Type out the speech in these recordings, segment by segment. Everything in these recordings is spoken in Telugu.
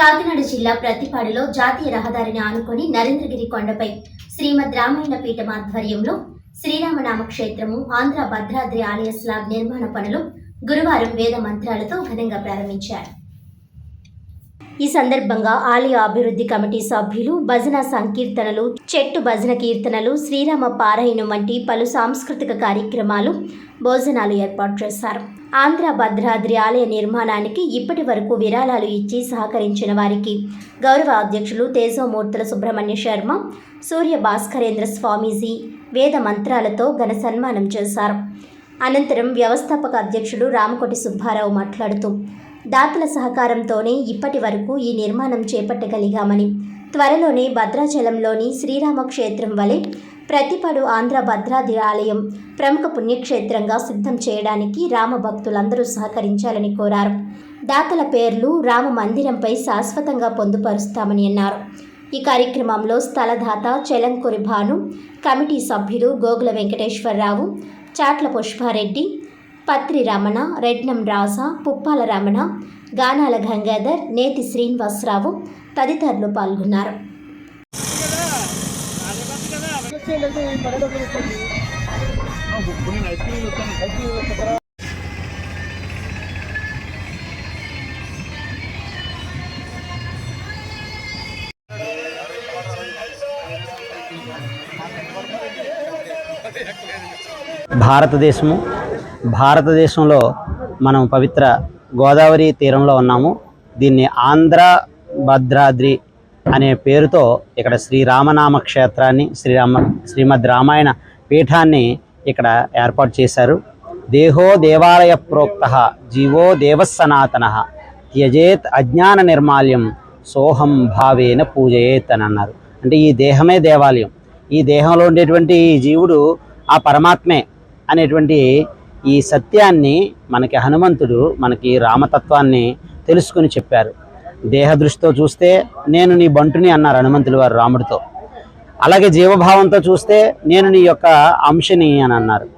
కాకినాడ జిల్లా ప్రతిపాడులో జాతీయ రహదారిని ఆనుకొని నరేంద్రగిరి కొండపై శ్రీమద్ రామాయణ పీఠం ఆధ్వర్యంలో శ్రీరామనామ క్షేత్రము ఆంధ్ర భద్రాద్రి ఆలయ స్లాబ్ నిర్మాణ పనులు గురువారం వేద మంత్రాలతో ఘనంగా ప్రారంభించారు. ఈ సందర్భంగా ఆలయ అభివృద్ధి కమిటీ సభ్యులు భజన సంకీర్తనలు చెట్టు భజన కీర్తనలు శ్రీరామ పారాయణం వంటి పలు సాంస్కృతిక కార్యక్రమాలు భోజనాలు ఏర్పాటు చేశారు. ఆంధ్ర భద్రాద్రి ఆలయ నిర్మాణానికి ఇప్పటి వరకు విరాళాలు ఇచ్చి సహకరించిన వారికి గౌరవ అధ్యక్షులు తేజోమూర్తుల సుబ్రహ్మణ్య శర్మ సూర్య భాస్కరేంద్ర స్వామీజీ వేద మంత్రాలతో ఘన సన్మానం చేశారు. అనంతరం వ్యవస్థాపక అధ్యక్షుడు రామకోటి సుబ్బారావు మాట్లాడుతూ దాతల సహకారంతోనే ఇప్పటి వరకు ఈ నిర్మాణం చేపట్టగలిగామని. త్వరలోనే భద్రాచలంలోని శ్రీరామ క్షేత్రం వలె ప్రతిపడు ఆంధ్ర భద్రాద్రి ఆలయం ప్రముఖ పుణ్యక్షేత్రంగా సిద్ధం చేయడానికి రామ భక్తులందరూ సహకరించాలని కోరారు. దాతల పేర్లు రామ మందిరంపై శాశ్వతంగా పొందుపరుస్తామని అన్నారు. ఈ కార్యక్రమంలో స్థలదాత చెలంకొరి భాను కమిటీ సభ్యులు గోగుల వెంకటేశ్వరరావు చాట్ల పుష్పారెడ్డి పత్రి రమణ రెడ్నం రాజా పుప్పాల రమణ గానాల గంగాధర్ నేతి శ్రీనివాసరావు తదితరులు పాల్గొన్నారు. భారతదేశము భారతదేశంలో మనం పవిత్ర గోదావరి తీరంలో ఉన్నాము. దీన్ని ఆంధ్ర భద్రాద్రి అనే పేరుతో ఇక్కడ శ్రీరామనామ క్షేత్రాన్ని శ్రీరామ శ్రీమద్ రామాయణ పీఠాన్ని ఇక్కడ ఏర్పాటు చేశారు. దేహో దేవాలయ ప్రోక్త జీవో దేవసనాతన త్యజేత్ అజ్ఞాన నిర్మాల్యం సోహం భావేన పూజయేత్ అని అన్నారు అంటే ఈ దేహమే దేవాలయం. ఈ దేహంలో ఉండేటువంటి ఈ జీవుడు ఆ పరమాత్మే అనేటువంటి ఈ సత్యాన్ని మనకి హనుమంతుడు మనకి రామతత్వాన్ని తెలుసుకుని చెప్పారు. దేహ దృష్టితో చూస్తే నేను నీ బంటుని అన్నారు హనుమంతులు వారు రాముడితో. అలాగే జీవభావంతో చూస్తే నేను నీ యొక్క అంశని అని అన్నారు.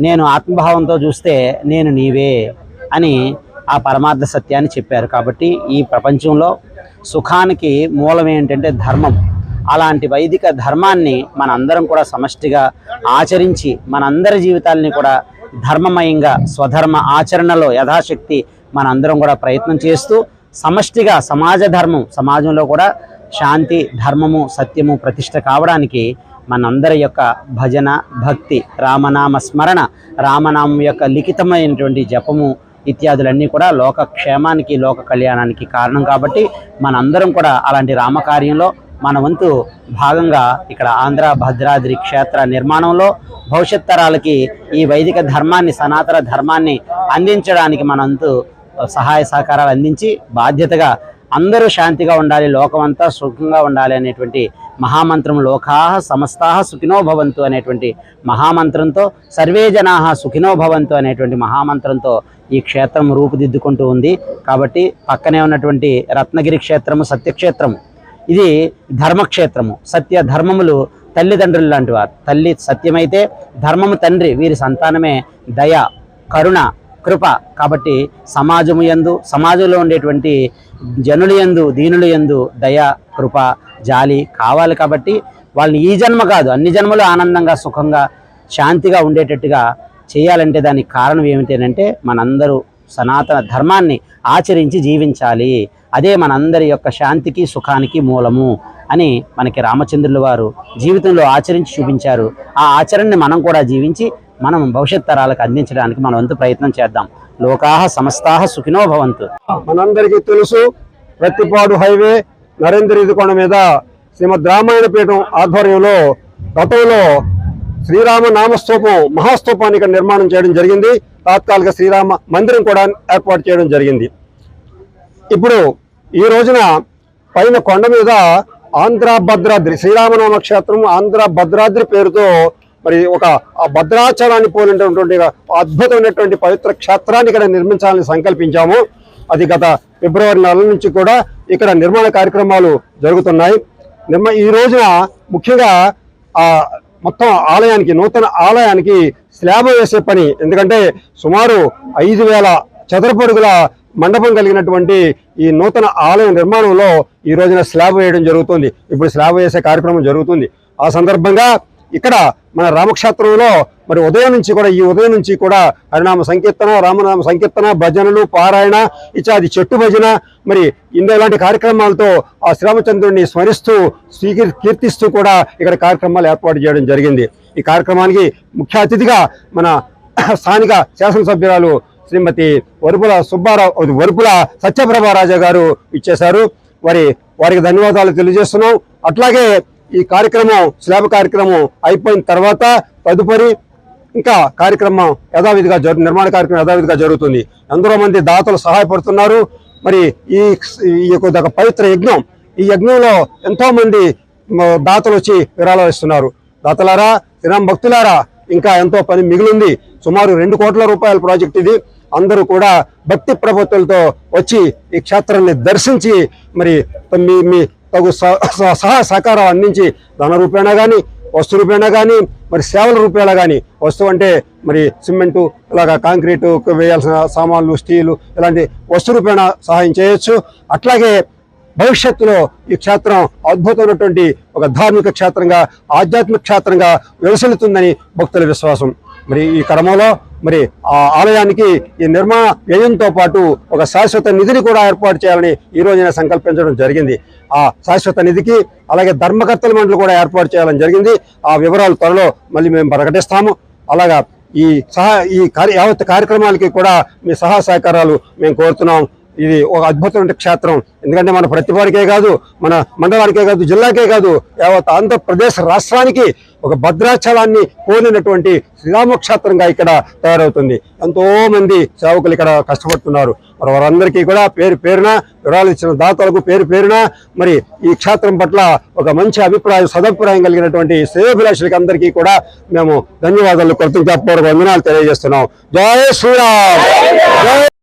నేను ఆత్మభావంతో చూస్తే నేను నీవే అని ఆ పరమార్థ సత్యాన్ని చెప్పారు. కాబట్టి ఈ ప్రపంచంలో సుఖానికి మూలం ఏంటంటే ధర్మం. అలాంటి వైదిక ధర్మాన్ని మనందరం కూడా సమష్టిగా ఆచరించి మనందరి జీవితాలని కూడా ధర్మమయంగా స్వధర్మ ఆచరణలో యథాశక్తి మనందరం కూడా ప్రయత్నం చేస్తూ సమష్టిగా సమాజ ధర్మం సమాజంలో కూడా శాంతి ధర్మము సత్యము ప్రతిష్ట కావడానికి మనందరి యొక్క భజన భక్తి రామనామ స్మరణ రామనామం యొక్క లిఖితమైనటువంటి జపము ఇత్యాదులన్నీ కూడా లోక క్షేమానికి లోక కళ్యాణానికి కారణం కాబట్టి మనందరం కూడా అలాంటి రామకార్యంలో మన వంతు భాగంగా ఇక్కడ ఆంధ్ర భద్రాద్రి క్షేత్ర నిర్మాణంలో భవిష్యత్ తరాలకి ఈ వైదిక ధర్మాన్ని సనాతన ధర్మాన్ని అందించడానికి మనంతు సహాయ సహకారాలు అందించి బాధ్యతగా అందరూ శాంతిగా ఉండాలి లోకమంతా సుఖంగా ఉండాలి అనేటువంటి మహామంత్రం లోకాహ సమస్తాహ సుఖినో భవంతు అనేటువంటి మహామంత్రంతో సర్వే జనాహ సుఖినో భవంతు అనేటువంటి మహామంత్రంతో ఈ క్షేత్రం రూపుదిద్దుకుంటూ ఉంది. కాబట్టి పక్కనే ఉన్నటువంటి రత్నగిరి క్షేత్రము సత్యక్షేత్రము ఇది ధర్మక్షేత్రము. సత్య ధర్మములు తల్లిదండ్రులు లాంటి వారు. తల్లి సత్యమైతే ధర్మము తండ్రి వీరి సంతానమే దయ కరుణ కృప. కాబట్టి సమాజము యందు సమాజంలో ఉండేటువంటి జనులు యందు దీనులు యందు దయ కృప జాలి కావాలి కాబట్టి వాళ్ళని ఈ జన్మ కాదు అన్ని జన్మలు ఆనందంగా సుఖంగా శాంతిగా ఉండేటట్టుగా చేయాలంటే దానికి కారణం ఏమిటంటే మనందరూ సనాతన ధర్మాన్ని ఆచరించి జీవించాలి. అదే మనందరి యొక్క శాంతికి సుఖానికి మూలము అని మనకి రామచంద్రుల వారు జీవితంలో ఆచరించి చూపించారు. ఆ ఆచరణని మనం కూడా జీవించి మనం భవిష్యత్ తరాలకు అందించడానికి మనం వంతు ప్రయత్నం చేద్దాం. లోకాహ సమస్తాహ సుఖినో భవంతు. మనందరికీ తెలుసు ప్రతిపాడు హైవే నరేంద్ర కొండ మీద శ్రీమద్ రామాయణ పీఠం ఆధ్వర్యంలో గతంలో శ్రీరామ నామస్తూపం మహాస్తూపాన్ని ఇక్కడ నిర్మాణం చేయడం జరిగింది. తాత్కాలిక శ్రీరామ మందిరం కూడా ఏర్పాటు చేయడం జరిగింది. ఇప్పుడు ఈ రోజున పైన కొండ మీద ఆంధ్ర భద్రాద్రి శ్రీరామనామ క్షేత్రం ఆంధ్ర భద్రాద్రి పేరుతో మరి ఒక ఆ భద్రాచలాన్ని పోలినటువంటి అద్భుతమైనటువంటి పవిత్ర క్షేత్రాన్ని ఇక్కడ నిర్మించాలని సంకల్పించాము. అది గత ఫిబ్రవరి నెల నుంచి కూడా ఇక్కడ నిర్మాణ కార్యక్రమాలు జరుగుతున్నాయి. నిర్మ ఈ రోజున ముఖ్యంగా ఆ మొత్తం ఆలయానికి నూతన ఆలయానికి స్లాబ్ వేసే పని. ఎందుకంటే సుమారు ఐదు వేల చదరపడుగుల మండపం కలిగినటువంటి ఈ నూతన ఆలయ నిర్మాణంలో ఈ రోజున స్లాబ్ వేయడం జరుగుతుంది. ఇప్పుడు స్లాబ్ వేసే కార్యక్రమం జరుగుతుంది. ఆ సందర్భంగా ఇక్కడ మన రామక్షేత్రంలో మరి ఉదయం నుంచి కూడా ఈ ఉదయం నుంచి కూడా హరినామ సంకీర్తన రామనామ సంకీర్తన భజనలు పారాయణ ఇత్యాది చెట్టు భజన మరి ఇందులో ఇలాంటి కార్యక్రమాలతో ఆ శ్రీరామచంద్రుడిని స్మరిస్తూ స్వీకరి కీర్తిస్తూ కూడా ఇక్కడ కార్యక్రమాలు ఏర్పాటు చేయడం జరిగింది. ఈ కార్యక్రమానికి ముఖ్య అతిథిగా మన స్థానిక శాసనసభ్యురాలు శ్రీమతి వరుపుల సుబ్బారావు అది వరుపుల సత్యప్రభ రాజా గారు ఇచ్చేశారు. మరి వారికి ధన్యవాదాలు తెలియజేస్తున్నాం. అట్లాగే ఈ కార్యక్రమం శ్లాభ కార్యక్రమం అయిపోయిన తర్వాత తదుపరి ఇంకా కార్యక్రమం యథావిధిగా జరు నిర్మాణ కార్యక్రమం యథావిధిగా జరుగుతుంది. ఎందరో మంది దాతలు సహాయపడుతున్నారు. మరి ఈ ఈ యొక్క పవిత్ర యజ్ఞం ఈ యజ్ఞంలో ఎంతో మంది దాతలు వచ్చి విరాళాలు ఇస్తున్నారు. దాతలారా శ్రీరామ్ భక్తులారా ఇంకా ఎంతో పని మిగిలింది. సుమారు రెండు కోట్ల రూపాయల ప్రాజెక్ట్ ఇది. అందరూ కూడా భక్తి ప్రభుత్వాలతో వచ్చి ఈ క్షేత్రాన్ని దర్శించి మరి మీ మీ తగు సహా స- సహకారం అందించి ధన రూపేణా కానీ వస్తు రూపేణా కానీ మరి సేవల రూపేణా కానీ వస్తువు అంటే మరి సిమెంటు ఇలాగా కాంక్రీటు వేయాల్సిన సామాన్లు స్టీలు ఇలాంటి వస్తు రూపేణా సహాయం చేయొచ్చు. అట్లాగే భవిష్యత్తులో ఈ క్షేత్రం అద్భుతమైనటువంటి ఒక ధార్మిక క్షేత్రంగా ఆధ్యాత్మిక క్షేత్రంగా విలసిల్లుతుందని భక్తుల విశ్వాసం. మరి ఈ క్రమంలో మరి ఆ ఆలయానికి ఈ నిర్మాణ వ్యయంతో పాటు ఒక శాశ్వత నిధిని కూడా ఏర్పాటు చేయాలని ఈ రోజున సంకల్పించడం జరిగింది. ఆ శాశ్వత నిధికి అలాగే ధర్మకర్తల మండలి కూడా ఏర్పాటు చేయాలని జరిగింది. ఆ వివరాలు త్వరలో మళ్ళీ మేము ప్రకటిస్తాము. అలాగా ఈ సహా ఈ కార్య యావత్ కార్యక్రమాలకి కూడా మీ సహా సహకారాలు మేము కోరుతున్నాం. ఇది ఒక అద్భుతమైన క్షేత్రం. ఎందుకంటే మన ప్రతిపాడికే కాదు మన మండలానికే కాదు జిల్లాకే కాదు యావత్ ఆంధ్రప్రదేశ్ రాష్ట్రానికి ఒక భద్రాచలాన్ని పోలినటువంటి శ్రీరామక్షేత్రంగా ఇక్కడ తయారవుతుంది. ఎంతో మంది సేవకులు ఇక్కడ కష్టపడుతున్నారు. మరి వారందరికీ కూడా పేరు పేరున వివరాలు ఇచ్చిన దాతలకు పేరు పేరున మరి ఈ క్షేత్రం పట్ల ఒక మంచి అభిప్రాయం సదభిప్రాయం కలిగినటువంటి శ్రేయోభిలాషులకి అందరికీ కూడా మేము ధన్యవాదాలు కృతజ్ఞతాపూర్వక వందనాలు తెలియజేస్తున్నాం. జయ శ్రీరామ్!